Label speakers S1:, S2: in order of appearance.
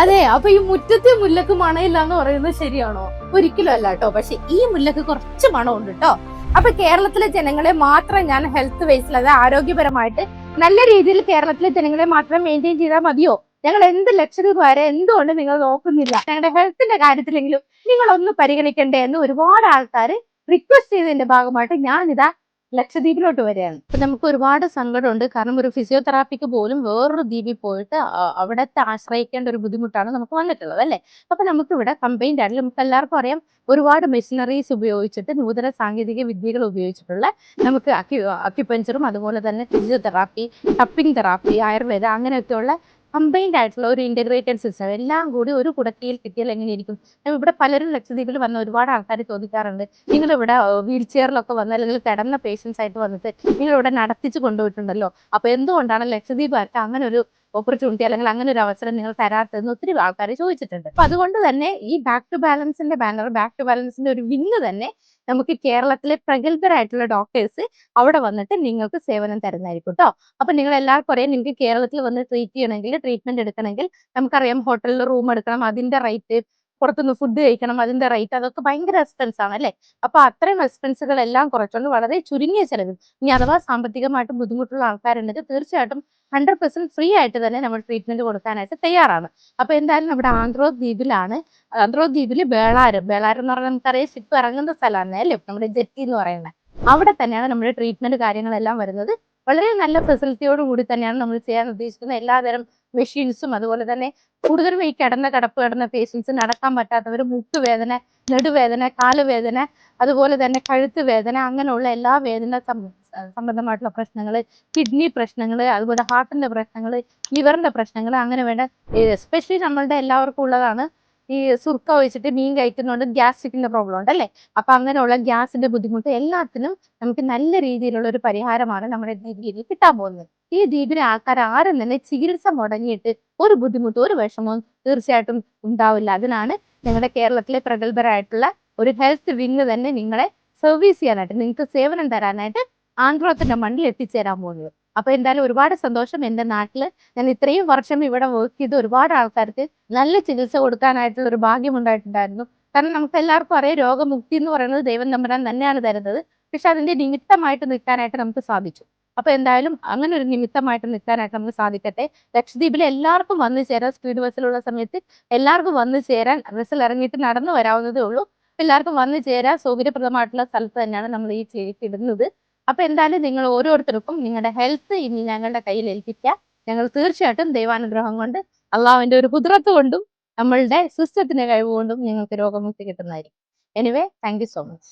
S1: അതെ അപ്പൊ ഈ മുറ്റത്തെ മുല്ലക്ക് മണയില്ല എന്ന് പറയുന്നത് ശരിയാണോ? ഒരിക്കലും അല്ല കേട്ടോ പക്ഷെ ഈ മുല്ലക്ക് കുറച്ച് മണമുണ്ട് കേട്ടോ അപ്പൊ കേരളത്തിലെ ജനങ്ങളെ മാത്രം ഞാൻ ഹെൽത്ത് വൈസിൽ അതായത് ആരോഗ്യപരമായിട്ട് നല്ല രീതിയിൽ കേരളത്തിലെ ജനങ്ങളെ മാത്രം മെയിന്റെയിൻ ചെയ്താൽ മതിയോ? ഞങ്ങൾ എന്ത് ലക്ഷദ്വീപ് വരെ എന്തുകൊണ്ട് നിങ്ങൾ നോക്കുന്നില്ല? ഞങ്ങളുടെ ഹെൽത്തിന്റെ കാര്യത്തിലെങ്കിലും നിങ്ങൾ ഒന്ന് പരിഗണിക്കണ്ടേ എന്ന് ഒരുപാട് ആൾക്കാർ റിക്വസ്റ്റ് ചെയ്തതിന്റെ ഭാഗമായിട്ട് ഞാൻ ലക്ഷദ്വീപിലോട്ട് വരികയാണ്. അപ്പൊ നമുക്ക് ഒരുപാട് സങ്കടമുണ്ട്. കാരണം ഒരു ഫിസിയോതെറാപ്പിക്ക് പോലും വേറൊരു ദ്വീപിൽ പോയിട്ട് അവിടത്തെ ആശ്രയിക്കേണ്ട ഒരു ബുദ്ധിമുട്ടാണ് നമുക്ക് വന്നിട്ടുള്ളത് അല്ലെ? അപ്പൊ നമുക്ക് ഇവിടെ കമ്പൈൻഡ് ആയിട്ട് നമുക്ക് എല്ലാവർക്കും അറിയാം. ഒരുപാട് മെഷീനറീസ് ഉപയോഗിച്ചിട്ട് നൂതന സാങ്കേതിക വിദ്യകൾ ഉപയോഗിച്ചിട്ടുള്ള നമുക്ക് അക്യു അക്യുപഞ്ചറും അതുപോലെ തന്നെ ഫിസിയോതെറാപ്പി ടപ്പിംഗ് തെറാപ്പി ആയുർവേദ അങ്ങനെയൊക്കെയുള്ള കമ്പൈൻഡ് ആയിട്ടുള്ള ഒരു ഇന്റഗ്രേറ്റഡ് സിസ്റ്റം എല്ലാം കൂടി ഒരു കുടക്കീയിൽ കിട്ടിയാൽ എങ്ങനെയിരിക്കും ഇവിടെ പലരും ലക്ഷദ്വീപിൽ വന്ന ഒരുപാട് ആൾക്കാർ ചോദിക്കാറുണ്ട്. നിങ്ങൾ ഇവിടെ വീൽ ചെയറിലൊക്കെ വന്ന അല്ലെങ്കിൽ കിടന്ന പേഷ്യൻസ് ആയിട്ട് വന്നിട്ട് നിങ്ങൾ ഇവിടെ നടത്തിച്ച് കൊണ്ടുപോയിട്ടുണ്ടല്ലോ. അപ്പൊ എന്തുകൊണ്ടാണ് ലക്ഷദ്വീപുകാർക്ക് അങ്ങനെ ഒരു ഓപ്പർച്യൂണിറ്റി അല്ലെങ്കിൽ അങ്ങനെ ഒരു അവസരം നിങ്ങൾ തരാത്തതെന്ന് ഒത്തിരി ആൾക്കാർ ചോദിച്ചിട്ടുണ്ട്. അപ്പൊ അതുകൊണ്ട് തന്നെ ഈ ബാക്ക് ടു ബാലൻസിന്റെ ബാനർ ബാക്ക് ടു ബാലൻസിന്റെ ഒരു വിങ് തന്നെ നമുക്ക് കേരളത്തിലെ പ്രഗത്ഭരായിട്ടുള്ള ഡോക്ടേഴ്സ് അവിടെ വന്നിട്ട് നിങ്ങൾക്ക് സേവനം തരുന്നതായിരിക്കും കേട്ടോ അപ്പൊ നിങ്ങൾ എല്ലാവർക്കും അറിയാം നിങ്ങൾക്ക് കേരളത്തിൽ വന്ന് ട്രീറ്റ് ചെയ്യണമെങ്കിൽ ട്രീറ്റ്മെന്റ് എടുക്കണമെങ്കിൽ നമുക്കറിയാം ഹോട്ടലിൽ റൂം എടുക്കണം അതിന്റെ റേറ്റ് പുറത്തുനിന്ന് ഫുഡ് കഴിക്കണം അതിന്റെ റേറ്റ് അതൊക്കെ ഭയങ്കര എക്സ്പെൻസ് ആണ് അല്ലെ? അപ്പൊ അത്രയും എക്സ്പെൻസുകൾ എല്ലാം കുറച്ചുകൊണ്ട് വളരെ ചുരുങ്ങിയ ചെലവിൽ ഇനി അഥവാ സാമ്പത്തികമായിട്ട് ബുദ്ധിമുട്ടുള്ള ആൾക്കാരുണ്ടെങ്കിൽ തീർച്ചയായിട്ടും ഹൺഡ്രഡ് പെർസെന്റ് ഫ്രീ ആയിട്ട് തന്നെ നമ്മൾ ട്രീറ്റ്മെന്റ് കൊടുക്കാനായിട്ട് തയ്യാറാണ്. അപ്പൊ എന്തായാലും നമ്മുടെ ആന്ധ്രോ ദ്വീപിലാണ് ആന്ധ്രോ ദ്വീപിൽ ബേളാരം ബേളാരം എന്ന് പറഞ്ഞാൽ നമുക്കറിയാം ഷിപ്പ് ഇറങ്ങുന്ന സ്ഥലമാണ് അല്ലേ? നമ്മുടെ ജെറ്റി എന്ന് പറയുന്നത്. അവിടെ തന്നെയാണ് നമ്മുടെ ട്രീറ്റ്മെന്റ് കാര്യങ്ങളെല്ലാം വരുന്നത്. വളരെ നല്ല ഫെസിലിറ്റിയോട് കൂടി തന്നെയാണ് നമ്മൾ ചെയ്യാൻ ഉദ്ദേശിക്കുന്നത്. എല്ലാതരം മെഷീൻസും അതുപോലെ തന്നെ കൂടുതലും ഈ കിടന്ന കിടപ്പ് കിടന്ന പേഷ്യൻസ് നടക്കാൻ പറ്റാത്തവർ മുട്ടുവേദന നടുവേദന കാലുവേദന അതുപോലെ തന്നെ കഴുത്ത് വേദന അങ്ങനെയുള്ള എല്ലാ വേദന സംബന്ധമായിട്ടുള്ള പ്രശ്നങ്ങൾ കിഡ്നി പ്രശ്നങ്ങൾ അതുപോലെ ഹാർട്ടിന്റെ പ്രശ്നങ്ങൾ ലിവറിന്റെ പ്രശ്നങ്ങൾ അങ്ങനെ വേണ്ട എസ്പെഷ്യലി നമ്മളുടെ എല്ലാവർക്കും ഉള്ളതാണ് ഈ സുർക്ക ഒഴിച്ചിട്ട് മീൻ കഴിക്കുന്നതുകൊണ്ട് ഗ്യാസ്ട്രിക്കിന്റെ പ്രോബ്ലം ഉണ്ട് അല്ലേ അപ്പൊ അങ്ങനെയുള്ള ഗ്യാസിന്റെ ബുദ്ധിമുട്ട് എല്ലാത്തിനും നമുക്ക് നല്ല രീതിയിലുള്ള ഒരു പരിഹാരമാണ് നമ്മുടെ ദ്വീപിൽ കിട്ടാൻ പോകുന്നത്. ഈ ദ്വീപിലെ ആൾക്കാർ ആരും തന്നെ ചികിത്സ മുടങ്ങിയിട്ട് ഒരു ബുദ്ധിമുട്ടും ഒരു വിഷമവും തീർച്ചയായിട്ടും ഉണ്ടാവില്ല. അതിനാണ് ഞങ്ങളുടെ കേരളത്തിലെ പ്രഗത്ഭരായിട്ടുള്ള ഒരു ഹെൽത്ത് വിങ് തന്നെ നിങ്ങളെ സർവീസ് ചെയ്യാനായിട്ട് നിങ്ങൾക്ക് സേവനം തരാനായിട്ട് ആന്ധ്രത്തിന്റെ മണ്ണിൽ എത്തിച്ചേരാൻ പോകുന്നത്. അപ്പൊ എന്തായാലും ഒരുപാട് സന്തോഷം എന്റെ നാട്ടിൽ. ഞാൻ ഇത്രയും വർഷം ഇവിടെ വർക്ക് ചെയ്ത് ഒരുപാട് ആൾക്കാർക്ക് നല്ല ചികിത്സ കൊടുക്കാനായിട്ടുള്ള ഒരു ഭാഗ്യം ഉണ്ടായിട്ടുണ്ടായിരുന്നു. കാരണം നമുക്ക് എല്ലാവർക്കും അറിയാം രോഗമുക്തി എന്ന് പറയുന്നത് ദൈവം നമ്പരാൻ തന്നെയാണ് തരുന്നത്. പക്ഷെ അതിന്റെ നിമിത്തമായിട്ട് നിൽക്കാനായിട്ട് നമുക്ക് സാധിച്ചു. അപ്പൊ എന്തായാലും അങ്ങനെ ഒരു നിമിത്തമായിട്ട് നിൽക്കാനായിട്ട് നമുക്ക് സാധിക്കട്ടെ. ലക്ഷദ്വീപിലെ എല്ലാവർക്കും വന്നു ചേരാൻ സ്പീഡ് ബസ്സിലുള്ള സമയത്ത് എല്ലാവർക്കും വന്നു ചേരാൻ ബസ്സിൽ ഇറങ്ങിയിട്ട് നടന്നു വരാവുന്നതേ ഉള്ളൂ. എല്ലാവർക്കും വന്നു ചേരാൻ സൗകര്യപ്രദമായിട്ടുള്ള സ്ഥലത്ത് തന്നെയാണ് നമ്മൾ ഈ ചെയ്തിടുന്നത് അപ്പൊ എന്തായാലും നിങ്ങൾ ഓരോരുത്തർക്കും നിങ്ങളുടെ ഹെൽത്ത് ഇനി ഞങ്ങളുടെ കയ്യിൽ ഏൽപ്പിക്കുക ഞങ്ങൾ തീർച്ചയായിട്ടും ദൈവാനുഗ്രഹം കൊണ്ട് അള്ളാവിന്റെ ഒരു കുതിരത്ത് കൊണ്ടും നമ്മളുടെ സിസ്റ്റത്തിന്റെ കഴിവ് കൊണ്ടും നിങ്ങൾക്ക് രോഗമുക്തി കിട്ടുന്നതായിരിക്കും. Anyway thank so much